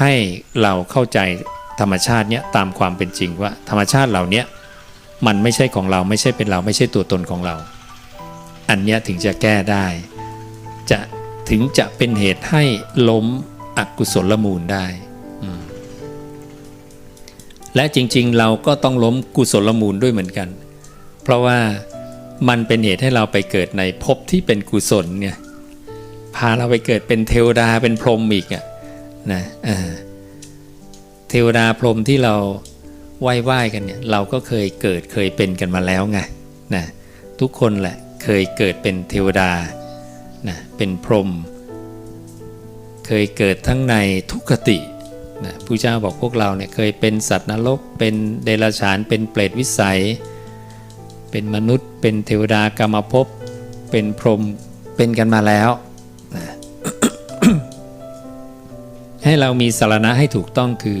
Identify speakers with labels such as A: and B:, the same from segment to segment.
A: ให้เราเข้าใจธรรมชาติเนี้ยตามความเป็นจริงว่า ธรรมชาติเหล่านี้มันไม่ใช่ของเราไม่ใช่เป็นเราไม่ใช่ตัวตนของเรา อันเนี้ยถึงจะแก้ได้ จะถึงจะเป็นเหตุให้ล้มอกุศลมูลได้ และจริงๆเราก็ต้องล้มกุศลมูลด้วยเหมือนกัน เพราะว่ามันเป็นเหตุให้เราไปเกิดในภพที่เป็นกุศลเนี่ยพาเราไปเกิดเป็นเทวดาเป็นพรหมอีกอะ นะเเทวดาพรหมที่เราไหว้ไหว้กันเนี่ยเราก็เคยเกิดเคยเป็นกันมาแล้วไงนะทุกคนแหละเคยเกิดเป็นเทวดานะเป็นพรหมเคยเกิดทั้งในทุกขตินะผู้เจ้าบอกพวกเราเนี่ยเคยเป็นสัตว์นรก เป็นเดรัจฉานเป็นเปรตวิสัย เป็นมนุษย์ เป็นเทวดากรรมภพเป็นพรหมเป็นกันมาแล้ว ให้เรามีสารณะให้ถูกต้องคือ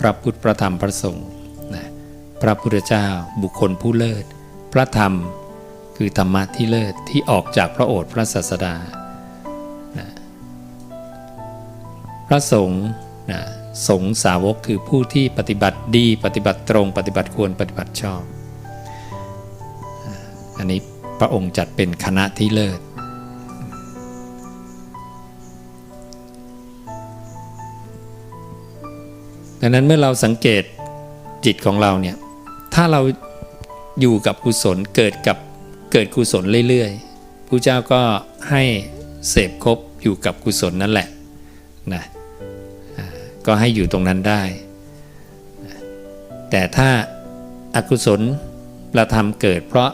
A: พระพุทธพระธรรมพระสงฆ์นะพระพุทธเจ้าบุคคลผู้เลิศ พระธรรมคือธรรมะที่เลิศที่ออกจากพระโอษฐ์พระศาสดานะพระสงฆ์นะสงสาวกคือผู้ที่ปฏิบัติดีปฏิบัติตรง ปฏิบัติควรปฏิบัติชอบ อันนี้พระองค์จัดเป็นคณะที่เลิศ ดังนั้นเมื่อเราสังเกตจิตของเราเนี่ยถ้าเราอยู่กับกุศลเกิดกับเกิดกุศลเรื่อยๆผู้เจ้าก็ให้เสพครบอยู่กับกุศลนั่นแหละนะก็ให้อยู่ตรงนั้นได้ แต่ถ้าอากุศลเราทำเกิด เพราะ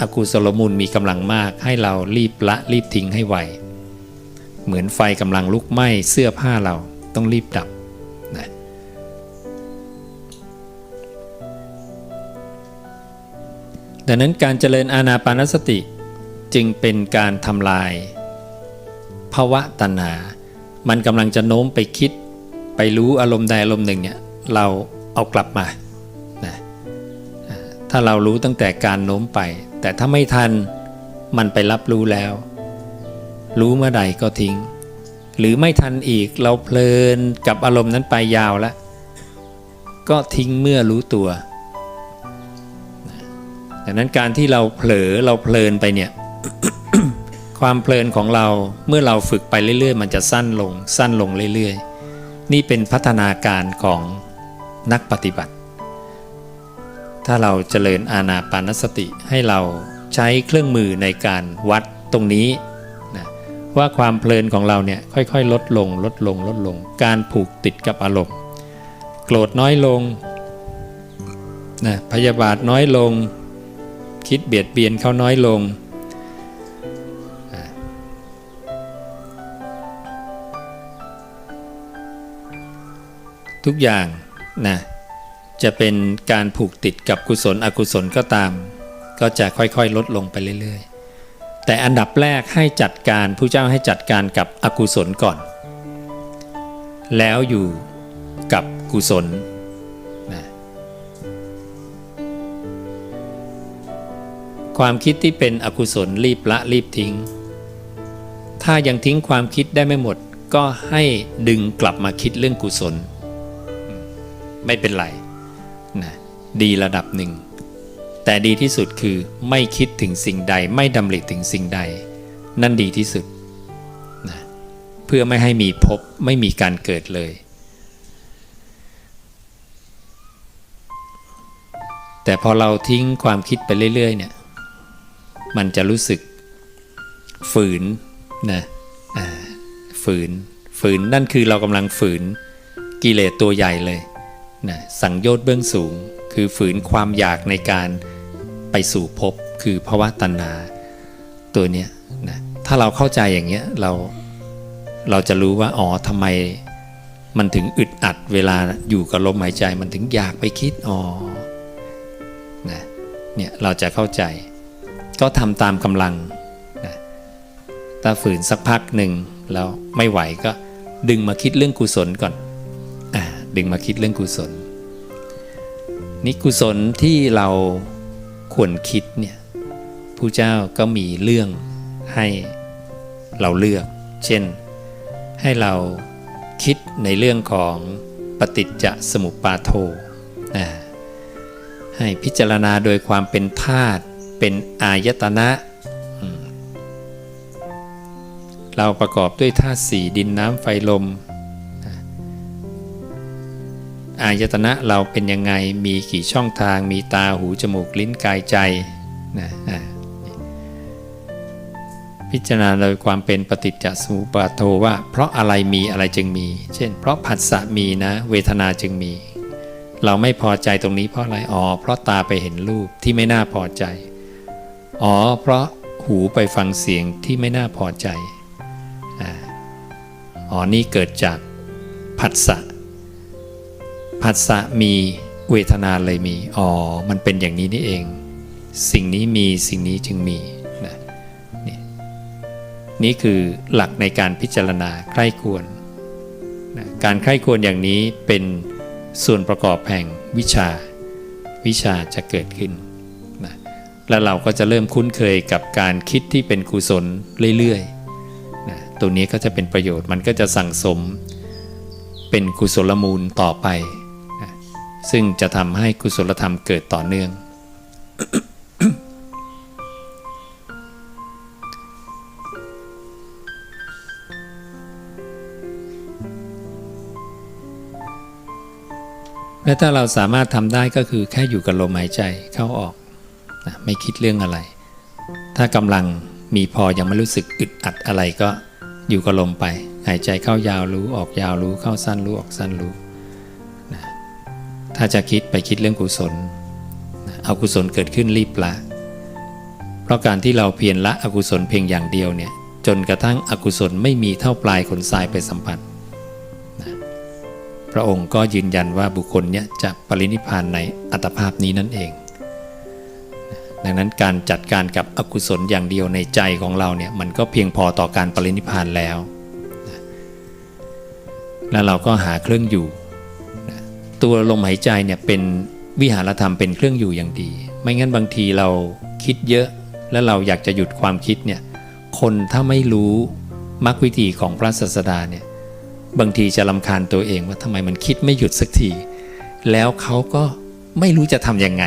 A: อากุศลมูลมีกำลังมากให้เรารีบละรีบทิ้งให้ไวเหมือนไฟกำลังลุกไหม้เสื้อผ้าเราต้องรีบดับ ดังนั้นการเจริญอานาปานสติจึงเป็นการทำลายภาวะตัณหา มันกำลังจะโน้มไปคิด ไปรู้อารมณ์ใดอารมณ์หนึ่งเนี่ยเราเอากลับมานะอ่าถ้าเรารู้ตั้งแต่การโน้มไป แต่ถ้าไม่ทันมันไปรับรู้แล้ว รู้เมื่อใดก็ทิ้ง หรือไม่ทันอีกเราเพลินกับอารมณ์นั้นไปยาวแล้ว ก็ทิ้งเมื่อรู้ตัว ดังนั้นการที่เราเผลอเราเพลินไปเนี่ยความเพลินของเราเมื่อเราฝึกไปเรื่อยๆ มันจะสั้นลงสั้นลงเรื่อยๆ นี่เป็นพัฒนาการของนักปฏิบัติ ถ้าเราเจริญอาณาปานสติให้เราใช้เครื่องมือในการวัดตรงนี้นะว่าความเพลินของเราเนี่ยค่อยๆ ลดลงลดลงลดลง การผูกติดกับอารมณ์โกรธน้อยลงนะพยาบาทน้อยลง คิดเบียดเบียนเขาน้อยลง ทุกอย่างนะจะเป็นการผูกติดกับกุศลอกุศลก็ตาม ก็จะค่อยๆ ลดลงไปเรื่อยๆ แต่อันดับแรกให้จัดการผู้เจ้าให้จัดการกับอกุศลก่อน แล้วอยู่กับกุศล ความคิดที่เป็นอกุศลรีบละรีบทิ้ง ถ้ายังทิ้งความคิดได้ไม่หมด ก็ให้ดึงกลับมาคิดเรื่องกุศล ไม่เป็นไรนะดีระดับหนึ่ง แต่ดีที่สุดคือไม่คิดถึงสิ่งใด ไม่ดำริถึงสิ่งใด นั่นดีที่สุดนะเพื่อไม่ให้มีพบไม่มีการเกิดเลยแต่พอเราทิ้งความคิดไปเรื่อย ๆ เนี่ย มันจะรู้สึกฝืนนะฝืนฝืนนั่นคือเรากำลังฝืนกิเลสตัวใหญ่เลยนะสังโยชน์เบื้องสูง คือฝืนความอยากในการไปสู่ภพคือภาวะตัณหาตัวเนี้ยนะถ้าเราเข้าใจอย่างเงี้ยเราเราจะรู้ว่าอ๋อทำไมมันถึงอึดอัดเวลาอยู่กับลมหายใจมันถึงอยากไปคิดอ๋อนะเนี่ยเราจะเข้าใจ ก็ทำตามกำลังนะถ้าฝืนสักพักหนึ่งแล้วไม่ไหวก็ดึงมาคิดเรื่องกุศลก่อนอ่าดึงมาคิดเรื่องกุศลนี่กุศลที่เราควรคิดเนี่ยผู้เจ้าก็มีเรื่องให้เราเลือก เช่น ให้เราคิดในเรื่องของปฏิจจสมุปบาโทนะให้พิจารณาโดยความเป็นธาตุ เป็นอายตนะ เราประกอบด้วยธาตุสี่ดินน้ำไฟลม อายตนะเราเป็นยังไง มีกี่ช่องทาง มีตาหูจมูกลิ้นกายใจนะพิจารณาโดยความเป็นปฏิจจสมุปาโทว่า เพราะอะไรมีอะไรจึงมี เช่น เพราะผัสสะมีนะ เวทนาจึงมี เราไม่พอใจตรงนี้เพราะอะไรอ๋อเพราะตาไปเห็นรูปที่ไม่น่าพอใจ อ๋อ เพราะหูไปฟังเสียงที่ไม่น่าพอใจ อ๋อ นี่เกิดจากผัสสะ ผัสสะมีเวทนาเลยมี อ๋อ มันเป็นอย่างนี้นี่เอง สิ่งนี้มีสิ่งนี้จึงมีนะนี่คือหลักในการพิจารณาใคร่ควรนะการใคร่ควรอย่างนี้เป็นส่วนประกอบแห่งวิชา วิชาจะเกิดขึ้น แล้วเราก็จะเริ่มคุ้นเคยกับการคิดที่เป็นกุศลเรื่อยๆนะตัวนี้ก็จะเป็นประโยชน์มันก็จะสั่งสมเป็นกุศลมูลต่อไปนะซึ่งจะทำให้กุศลธรรมเกิดต่อเนื่อง และถ้าเราสามารถทำได้ก็คือแค่อยู่กับลมหายใจเข้าออก นะไม่คิดเรื่องอะไร ถ้ากำลังมีพอยังไม่รู้สึกอึดอัดอะไรก็อยู่กับลมไป หายใจเข้ายาวรู้ออกยาวรู้เข้าสั้นรู้ออกสั้นรู้นะถ้าจะคิดไปคิดเรื่องกุศลนะเอากุศลเกิดขึ้นรีบละ เพราะการที่เราเพียรละอกุศลเพียงอย่างเดียวเนี่ยจนกระทั่งอกุศลไม่มีเท่าปลายขนทรายไปสัมผัสพระองค์ก็ยืนยันว่าบุคคลเนี้ยจะปรินิพานในอัตภาพนี้นั่นเอง ดังนั้นการจัดการกับอกุศลอย่างเดียวในใจของเราเนี่ยมันก็เพียงพอต่อการปรินิพานแล้ว แล้วเราก็หาเครื่องอยู่ ตัวลมหายใจเนี่ยเป็นวิหารธรรมเป็นเครื่องอยู่อย่างดี ไม่งั้นบางทีเราคิดเยอะแล้วเราอยากจะหยุดความคิดเนี่ยคนถ้าไม่รู้มรรควิธีของพระศาสดาเนี่ยบางทีจะลำคาญตัวเองว่าทำไมมันคิดไม่หยุดสักที แล้วเขาก็ไม่รู้จะทำยังไง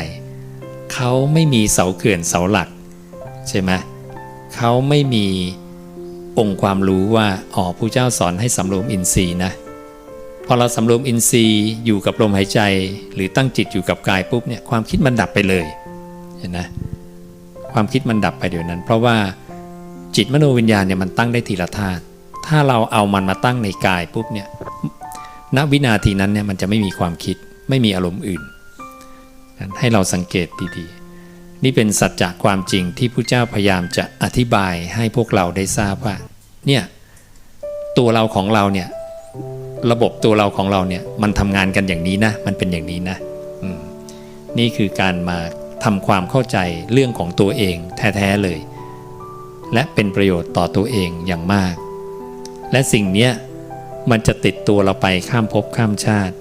A: เขาไม่มีเสาเขื่อนเสาหลัก ใช่ไหมเขาไม่มีองค์ความรู้ว่าอ๋อผู้เจ้าสอนให้สำรวมอินทรีย์นะพอเราสำรวมอินทรีย์อยู่กับลมหายใจ หรือตั้งจิตอยู่กับกายปุ๊บเนี่ยความคิดมันดับไปเลยเห็นนะความคิดมันดับไปเดี๋ยวนั้น เพราะว่าจิตมโนวิญญาณเนี่ยมันตั้งได้ทีละธาตุถ้าเราเอามันมาตั้งในกายปุ๊บเนี่ยณวินาทีนั้นเนี่ยมันจะไม่มีความคิดไม่มีอารมณ์อื่น ให้เราสังเกตดีๆ นี่เป็นสัจจะความจริงที่พระเจ้าพยายามจะอธิบายให้พวกเราได้ทราบว่าเนี่ยตัวเราของเราเนี่ยระบบตัวเราของเราเนี่ยมันทำงานกันอย่างนี้นะ มันเป็นอย่างนี้นะนี่คือการมาทำความเข้าใจเรื่องของตัวเองแท้ๆเลย และเป็นประโยชน์ต่อตัวเองอย่างมาก และสิ่งนี้มันจะติดตัวเราไปข้ามภพข้ามชาติ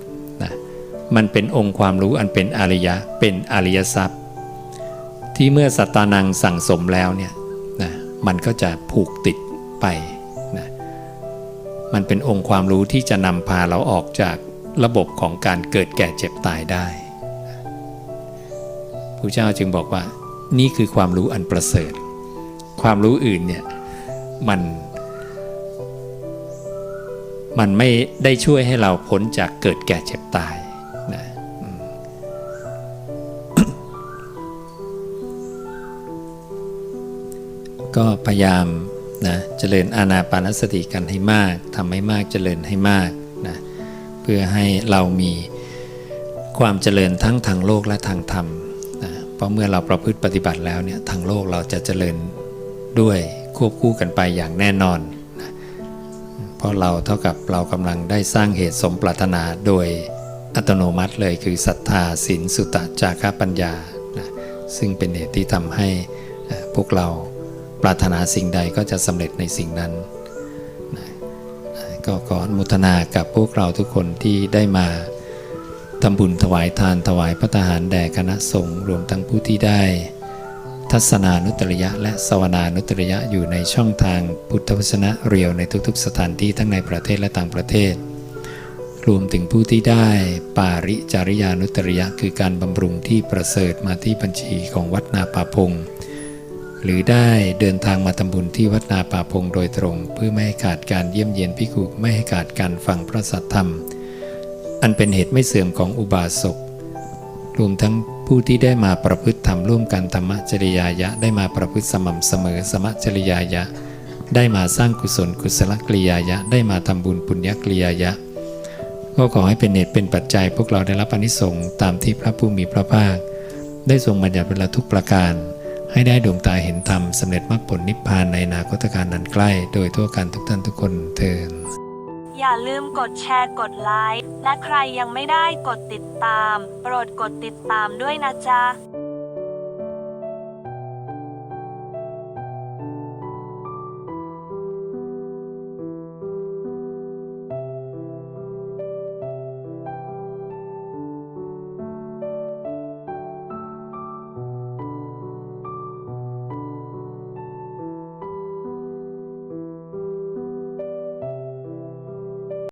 A: มันเป็นองค์ความรู้อันเป็นอริยะ เป็นอริยทรัพย์ ที่เมื่อสัตตานังสั่งสมแล้วเนี่ยนะมันก็จะผูกติดไปนะมันเป็นองค์ความรู้ที่จะนำพาเราออกจากระบบของการเกิดแก่เจ็บตายได้พระเจ้าจึงบอกว่า นี่คือความรู้อันประเสริฐ ความรู้อื่นเนี่ยมันมันไม่ได้ช่วยให้เราพ้นจากเกิดแก่เจ็บตาย ก็พยายามนะเจริญอานาปานสติกันให้มากทำให้มากเจริญให้มากนะเพื่อให้เรามีความเจริญทั้งทางโลกและทางธรรมนะเพราะเมื่อเราประพฤติปฏิบัติแล้วเนี่ยทางโลกเราจะเจริญด้วยควบคู่กันไปอย่างแน่นอนเพราะเราเท่ากับเรากำลังได้สร้างเหตุสมปรารถนาโดยอัตโนมัติเลยคือศรัทธาศีลสุตะจาระปัญญานะซึ่งเป็นเหตุที่ทำให้พวกเรา ปรารถนาสิ่งใดก็จะสำเร็จในสิ่งนั้นนะก็ขออนุทนากับพวกเราทุกคนที่ได้มาทำบุญถวายทานถวายพระทหารแด่คณะสงฆ์รวมทั้งผู้ที่ได้ ทัศนานุตริยะ และสวนานุตริยะอยู่ในช่องทางพุทธวจนะเรียวในทุกๆ สถานที่ทั้งในประเทศและต่างประเทศ รวมถึงผู้ที่ได้ปาริจาริยานุตริยะ คือการบำรุงที่ประเสริฐมาที่บัญชีของวัดนาป่าพง หรือได้เดินทางมาทำบุญที่วัดนาป่าพงโดยตรง เพื่อไม่ให้ขาดการเยี่ยมเยียนพิกุไม่ให้ขาดการฟังพระสัทธรรม อันเป็นเหตุไม่เสื่อมของอุบาสกรวมทั้งผู้ที่ได้มาประพฤติธรรมร่วมกันธรรมจริยายะได้มาประพฤติสม่ำเสมอสมจริยายะ ได้มาสร้างกุศลกุศลกริยายะ ได้มาทำบุญปุญญกริยายะ ก็ขอให้เป็นเหตุเป็นปัจจัย พวกเราได้รับอนิสงส์ตามที่พระผู้มีพระภาค ได้ทรงบัญญัติเวลาทุกประการ ให้ได้ดวงตาเห็นธรรมสำเร็จมรรคผลนิพพานในนาคตการนั้นใกล้ โดยทั่วกันทุกท่านทุกคนเทิน
B: อย่าลืมกดแชร์กดไลค์และใครยังไม่ได้กดติดตาม โปรดกดติดตามด้วยนะจ๊ะ